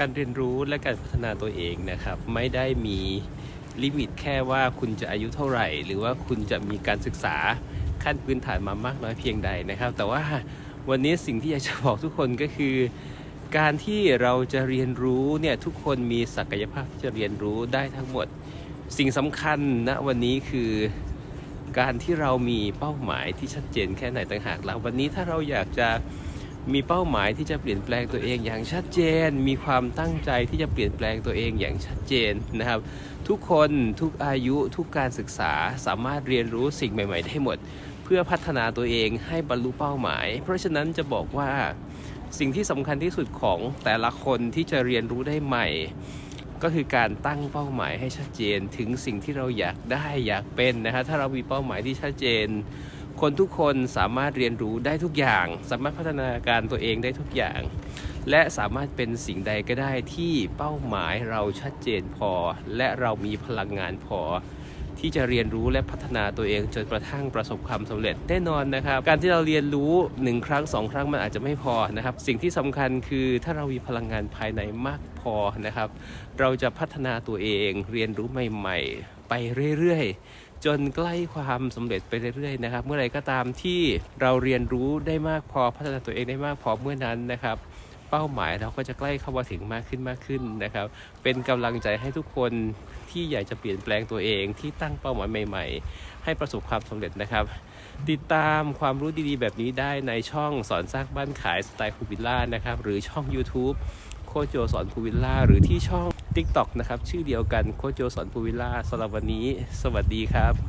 การเรียนรู้และการพัฒนาตัวเองนะครับ ไม่ได้มีลิมิตแค่ว่าคุณจะอายุเท่าไหร่ หรือว่าคุณจะมีการศึกษาขั้นพื้นฐานมามากน้อยเพียงใดนะครับ แต่ว่าวันนี้สิ่งที่อยากจะบอกทุกคนก็คือ การที่เราจะเรียนรู้เนี่ยทุกคนมีศักยภาพที่จะเรียนรู้ได้ทั้งหมด สิ่งสำคัญณวันนี้คือการที่เรามีเป้าหมายที่ชัดเจนแค่ไหนต่างหากแล้ววันนี้ถ้าเราอยากจะ มีเป้าหมายที่จะเปลี่ยนแปลงตัวเองอย่างชัดเจน มีความตั้งใจที่จะเปลี่ยนแปลงตัวเองอย่างชัดเจนนะครับ ทุกคนทุกอายุทุกการศึกษาสามารถเรียนรู้สิ่งใหม่ ๆ ได้หมด เพื่อพัฒนาตัวเองให้บรรลุเป้าหมาย เพราะฉะนั้นจะบอกว่าสิ่งที่สำคัญที่สุดของแต่ละคนที่จะเรียนรู้ได้ใหม่ ก็คือการตั้งเป้าหมายให้ชัดเจนถึงสิ่งที่เราอยากได้อยากเป็นนะฮะถ้าเรามีเป้าหมายที่ชัดเจน คนทุกคนสามารถเรียนรู้ได้ทุกอย่าง สามารถพัฒนาการตัวเองได้ทุกอย่าง และสามารถเป็นสิ่งใดก็ได้ที่เป้าหมายเราชัดเจนพอ และเรามีพลังงานพอ ที่จะเรียนรู้และพัฒนาตัวเองจนกระทั่งประสบความสำเร็จแน่นอนนะครับ การที่เราเรียนรู้หนึ่งครั้งสองครั้งมันอาจจะไม่พอนะครับ สิ่งที่สำคัญคือถ้าเรามีพลังงานภายในมากพอนะครับ เราจะพัฒนาตัวเองเรียนรู้ใหม่ ๆ ไปเรื่อยๆ จนใกล้ความสำเร็จไปเรื่อยๆนะครับ เมื่อไรก็ตามที่เราเรียนรู้ได้มากพอพัฒนาตัวเองได้มากพอเมื่อนั้นนะครับ เป้าหมายเราก็จะใกล้เข้ามาถึงมากขึ้นมากขึ้นนะครับ เป็นกำลังใจให้ทุกคนที่อยากจะเปลี่ยนแปลงตัวเองที่ตั้งเป้าหมายใหม่ ๆ ให้ประสบความสำเร็จนะครับ ติดตามความรู้ดีๆ แบบนี้ได้ในช่องสอนสร้างบ้านขายสไตล์ภูวิลล่านะครับหรือช่อง YouTube โคโจสอนภูวิลล่าหรือที่ช่อง TikTok นะครับ ชื่อเดียวกันโคโจสอนภูวิลล่าสำหรับวันนี้ สวัสดีครับ